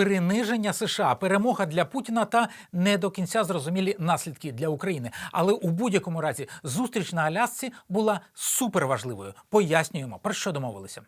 приниження США, перемога для Путіна та не до кінця зрозумілі наслідки для України. Але у будь-якому разі зустріч на Алясці була суперважливою. Пояснюємо про що домовилися.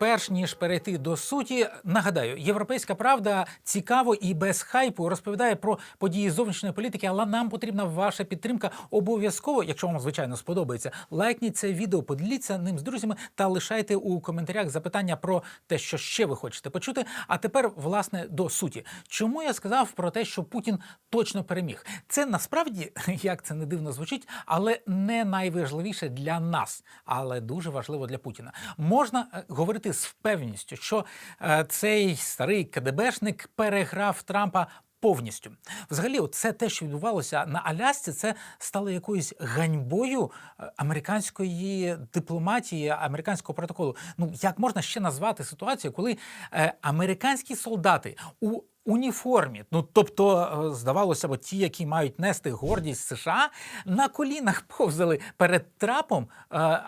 Перш ніж перейти до суті, нагадаю, європейська правда цікаво і без хайпу розповідає про події зовнішньої політики, але нам потрібна ваша підтримка обов'язково, якщо вам звичайно сподобається. Лайкніть це відео, поділіться ним з друзями та лишайте у коментарях запитання про те, що ще ви хочете почути. А тепер, власне, до суті. Чому я сказав про те, що Путін точно переміг? Це насправді, як це не дивно звучить, але не найважливіше для нас, але дуже важливо для Путіна. Можна е, говорити з впевненістю, що е, цей старий КДБшник переграв Трампа. Повністю, взагалі, це те, що відбувалося на Алясці, це стало якоюсь ганьбою е, американської дипломатії, американського протоколу. Ну як можна ще назвати ситуацію, коли е, американські солдати у уніформі, ну тобто, е, здавалося б, ті, які мають нести гордість США, на колінах повзали перед трапом е,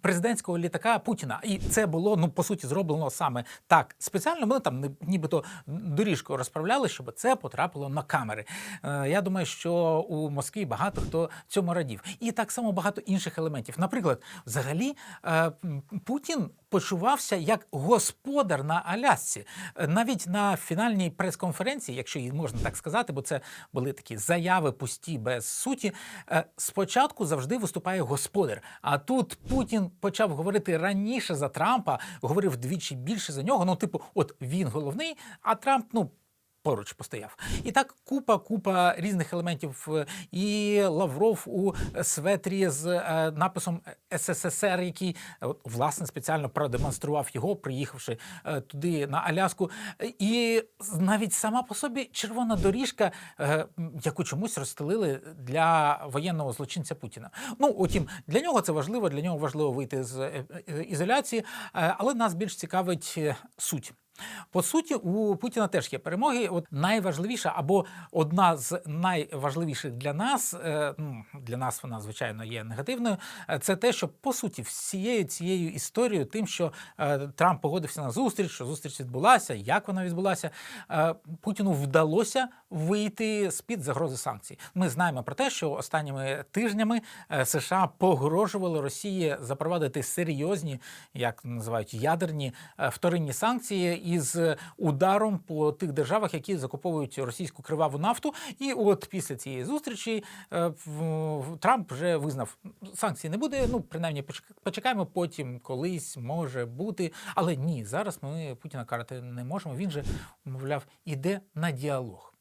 президентського літака Путіна. І це було ну по суті зроблено саме так спеціально. Вони там ні- нібито доріжку розправляли, щоб це потрапило на камери. Е, Я думаю, що у Москві багато хто цьому радів, і так само багато інших елементів. Наприклад, взагалі е, Путін почувався як господар на Алясці. Е, Навіть на фінальній прес-конференції, якщо її можна так сказати, бо це були такі заяви пусті без суті. е, Спочатку завжди виступає господар. А тут Путін почав говорити раніше за Трампа, говорив двічі більше за нього. Ну, типу, от він головний, а Трамп, ну. Поруч постояв. І так купа, купа різних елементів. Е, І Лавров у светрі з е, написом СССР, який е, власне спеціально продемонстрував його, приїхавши туди на Аляску. І навіть сама по собі червона доріжка, яку чомусь розстелили для воєнного злочинця Путіна. Ну, утім, для нього це важливо, для нього важливо вийти з ізоляції, але нас більш цікавить суть. По суті, у Путіна теж є перемоги. От найважливіша або одна з найважливіших для нас, е, ну для нас вона звичайно є негативною. е, Це те, що по суті всією цією історією, тим, що е, Трамп погодився на зустріч, що зустріч відбулася, як вона відбулася, Путіну вдалося вийти з під загрози санкцій. Ми знаємо про те, що останніми тижнями США погрожували Росії запровадити серйозні, як називають ядерні вторинні санкції із ударом по тих державах, які закуповують російську криваву нафту. І от після цієї зустрічі е, Трамп вже визнав, санкцій не буде. Ну принаймні почек- почекаємо потім, колись може бути. Але ні, зараз ми Путіна карати не можемо. Він же мовляв іде на діалог.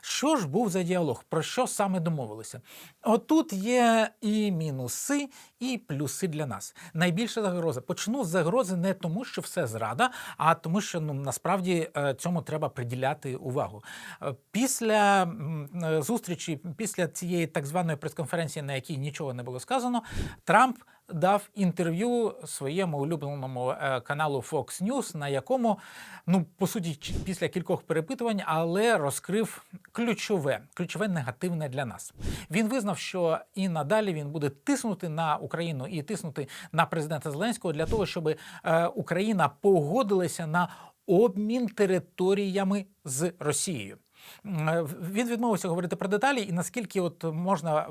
Що ж був за діалог? Про що саме домовилися? Отут є і мінуси, і плюси для нас. Найбільша загроза. Почну з загрози не тому, що все зрада, а тому, що ну насправді е, цьому треба приділяти увагу. Е, Після е, зустрічі, після цієї так званої прес-конференції, на якій нічого не було сказано, Трамп дав інтерв'ю своєму улюбленому е, каналу Fox News, на якому, ну по суті, після кількох перепитувань, але розкрив ключове, ключове негативне для нас. Він визнав, що і надалі він буде тиснути на Україну і тиснути на президента Зеленського для того, щоб е, Україна погодилася на обмін територіями з Росією. Е, Він відмовився говорити про деталі, і наскільки от можна е,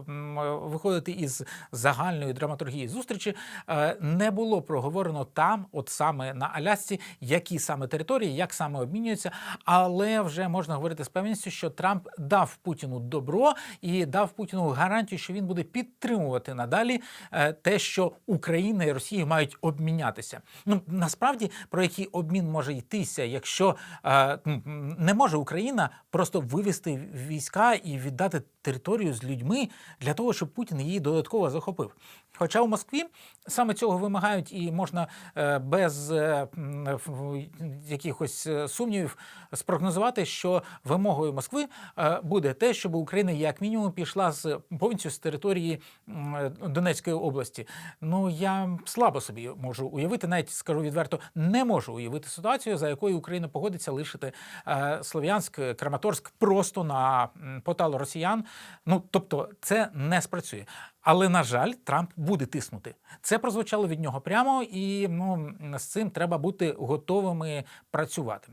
виходити із загальної драматургії зустрічі, е, не було проговорено там, от саме на Алясці, які саме території, як саме обмінюються. Але вже можна говорити з певністю, що Трамп дав Путіну добро і дав Путіну гарантію, що він буде підтримувати надалі те, що Україна і Росія мають обмінятися. Ну насправді про який обмін може йтися, якщо не може Україна просто вивести війська і віддати територію з людьми для того, щоб Путін її додатково захопив. Хоча у Москві саме цього вимагають, і можна е, без е, якихось е, сумнівів спрогнозувати, що вимогою Москви буде те, щоб Україна як мінімум пішла з повністю з території Донецької області. Ну я слабо собі можу уявити, навіть скажу відверто, не можу уявити ситуацію, за якою Україна погодиться лишити Слов'янськ, Краматорськ Краматорськ просто на поталу росіян. Ну тобто, це не спрацює. Але на жаль, Трамп буде тиснути. Це прозвучало від нього прямо, і ну з цим треба бути готовими працювати.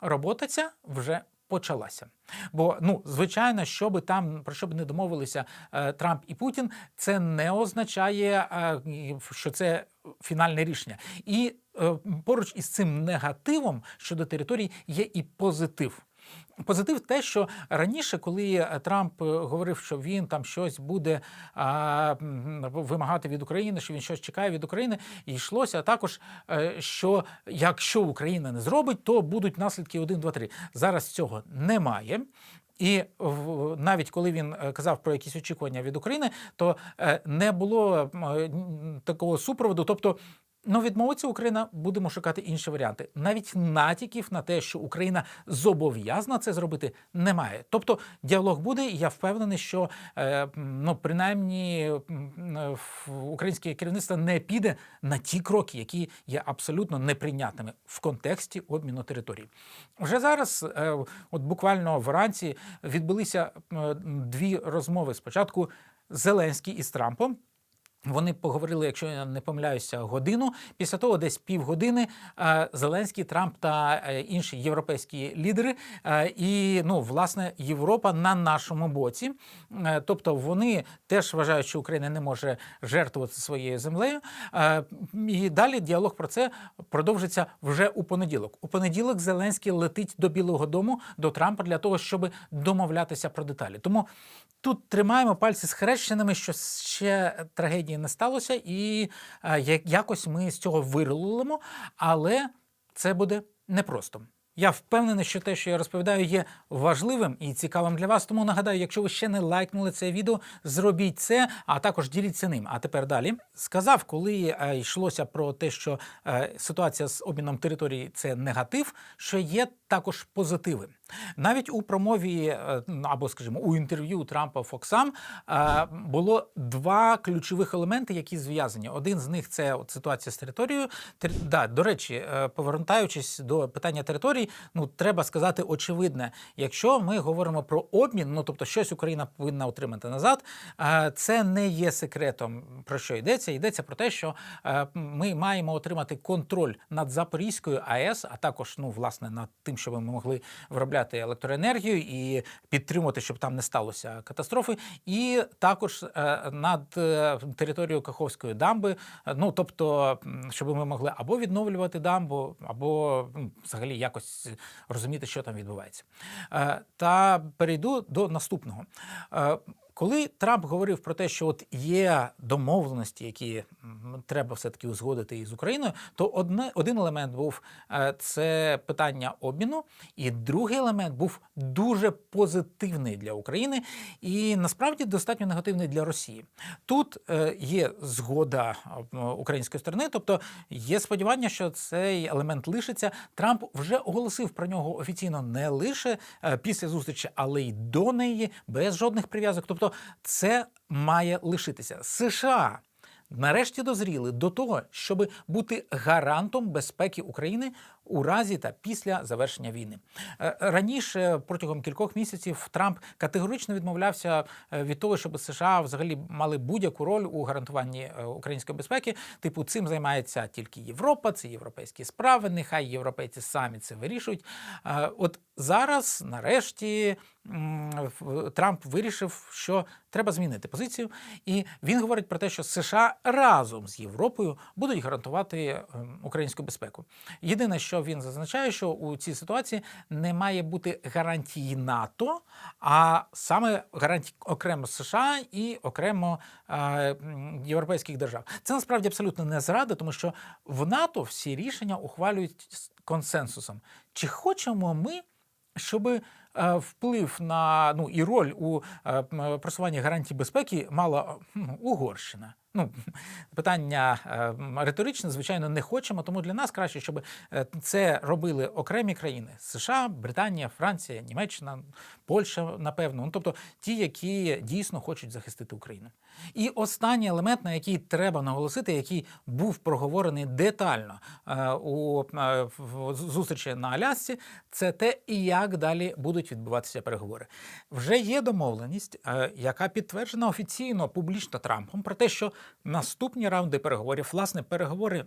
Робота ця вже почалася. Бо ну звичайно, що би там про що б не домовилися е, Трамп і Путін, це не означає, е, що це фінальне рішення. І е, поруч із цим негативом щодо територій є і позитив. Позитив те, що раніше, коли е, Трамп е, говорив, що він там щось буде а, вимагати від України, що він щось чекає від України, і йшлося також, е, що якщо Україна не зробить, то будуть наслідки 1, 2, 3. Зараз цього немає. І навіть коли він казав про якісь очікування від України, то не було такого супроводу. Тобто, ну відмовиться Україна, будемо шукати інші варіанти. Навіть натяків на те, що Україна зобов'язана це зробити, немає. Тобто діалог буде, і я впевнений, що е, ну принаймні е, українське керівництво не піде на ті кроки, які є абсолютно неприйнятними в контексті обміну територій. Вже зараз, е, от буквально вранці, відбулися е, дві розмови. Спочатку Зеленський із Трампом. Вони поговорили, якщо я не помиляюся, годину. Після того, десь півгодини, е, Зеленський, Трамп та е, інші європейські лідери. е, І ну, власне, Європа на нашому боці. Тобто вони теж вважають, що Україна не може жертвувати своєю землею. І далі діалог про це продовжиться вже у понеділок. У понеділок Зеленський летить до Білого Дому до Трампа для того, щоб домовлятися про деталі. Тому тут тримаємо пальці схрещеними, що ще трагедії не сталося, і е, якось ми з цього вирулимо, але це буде непросто. Я впевнений, що те, що я розповідаю, є важливим і цікавим для вас. Тому нагадаю, якщо ви ще не лайкнули це відео, зробіть це, а також діліться ним. А тепер далі сказав, коли е, йшлося про те, що е, ситуація з обміном території це негатив, що є також позитиви. Навіть у промові е, або, скажімо, у інтерв'ю Трампа Фоксам було два ключових елементи, які зв'язані. Один з них це ситуація з територією. Тер... Да, до речі, повертаючись до питання територій, ну треба сказати очевидне, якщо ми говоримо про обмін, ну тобто щось Україна повинна отримати назад, е, це не є секретом про що йдеться. Йдеться про те, що е, ми маємо отримати контроль над Запорізькою АЕС, а також ну власне над тим, щоб ми могли виробляти електроенергію і підтримувати, щоб там не сталося катастрофи, і також е, над територією Каховської дамби. Ну тобто, щоб ми могли або відновлювати дамбу, або м, взагалі якось розуміти, що там відбувається. Е, Та перейду до наступного. Коли Трамп говорив про те, що от є домовленості, які треба все-таки узгодити із Україною, то одне, один елемент був е, це питання обміну, і другий елемент був дуже позитивний для України і насправді достатньо негативний для Росії. Тут е, є згода е, української сторони, тобто є сподівання, що цей елемент лишиться. Трамп вже оголосив про нього офіційно не лише після зустрічі, але й до неї, без жодних прив'язок. Тобто, це має лишитися. США нарешті дозріли до того, щоб бути гарантом безпеки України у разі та після завершення війни. Е, Раніше, протягом кількох місяців, Трамп категорично відмовлявся е, від того, щоб США взагалі мали будь-яку роль у гарантуванні е, української безпеки. Типу, цим займається тільки Європа, це європейські справи. Нехай європейці самі це вирішують. От зараз, нарешті, Трамп вирішив, що треба змінити позицію, і він говорить про те, що США разом з Європою будуть гарантувати ем, українську безпеку. Єдине, що він зазначає, що у цій ситуації не має бути гарантії НАТО, а саме гарантій окремо США і окремо е, європейських держав. Це насправді абсолютно не зрада, тому що в НАТО всі рішення ухвалюють консенсусом. Чи хочемо ми? щоб е, вплив на ну і роль у е, просуванні гарантій безпеки мала м, Угорщина. Ну, питання е, риторичне, звичайно, не хочемо. Тому для нас краще, щоб е, це робили окремі країни: США, Британія, Франція, Німеччина, Польща, напевно. Ну, тобто ті, які дійсно хочуть захистити Україну. І останній елемент, на який треба наголосити, який був проговорений детально е, у зустрічі на Алясці, це те, і як далі будуть відбуватися переговори. Вже є домовленість, яка підтверджена офіційно публічно Трампом про те, що наступні раунди переговорів, власне, переговори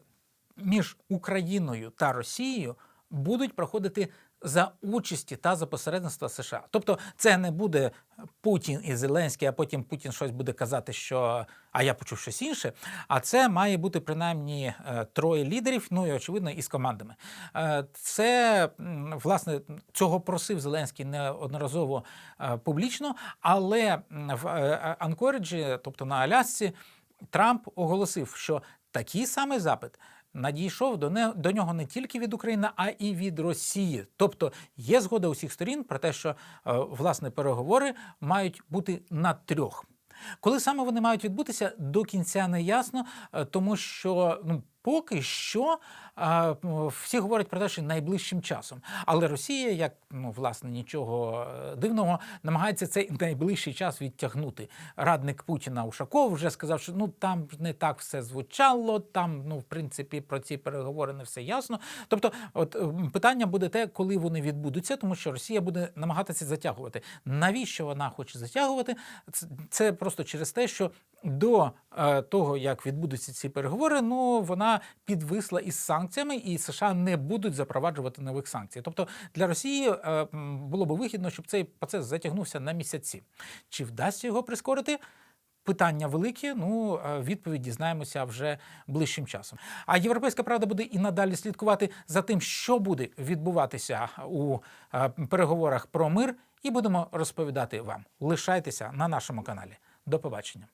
між Україною та Росією будуть проходити за участі та за посередництва США. Тобто, це не буде Путін і Зеленський, а потім Путін щось буде казати, що а я почув щось інше. А це має бути принаймні е, троє лідерів, ну і очевидно, із командами. Е, Це власне цього просив Зеленський неодноразово е, публічно, але в Анкориджі, тобто на Алясці, Трамп оголосив, що такий самий запит надійшов до, не, до нього не тільки від України, а і від Росії. Тобто є згода усіх сторін про те, що е, власне переговори мають бути на трьох. Коли саме вони мають відбутися, до кінця не ясно, е, тому що ну. Поки що а, всі говорять про те, що найближчим часом. Але Росія, як ну власне нічого е, дивного, намагається цей найближчий час відтягнути. Радник Путіна Ушаков вже сказав, що ну там не так все звучало. Там, ну в принципі, про ці переговори не все ясно. Тобто, от питання буде те, коли вони відбудуться, тому що Росія буде намагатися затягувати. Навіщо вона хоче затягувати? Це, це просто через те, що до е, того, як відбудуться ці переговори, ну вона підвисла із санкціями, і США не будуть запроваджувати нових санкцій. Тобто для Росії е, було би вигідно, щоб цей процес затягнувся на місяці. Чи вдасться його прискорити? Питання великі, ну е, відповідь дізнаємося вже ближчим часом. А європейська правда буде і надалі слідкувати за тим, що буде відбуватися у е, переговорах про мир, і будемо розповідати вам. Лишайтеся на нашому каналі. До побачення.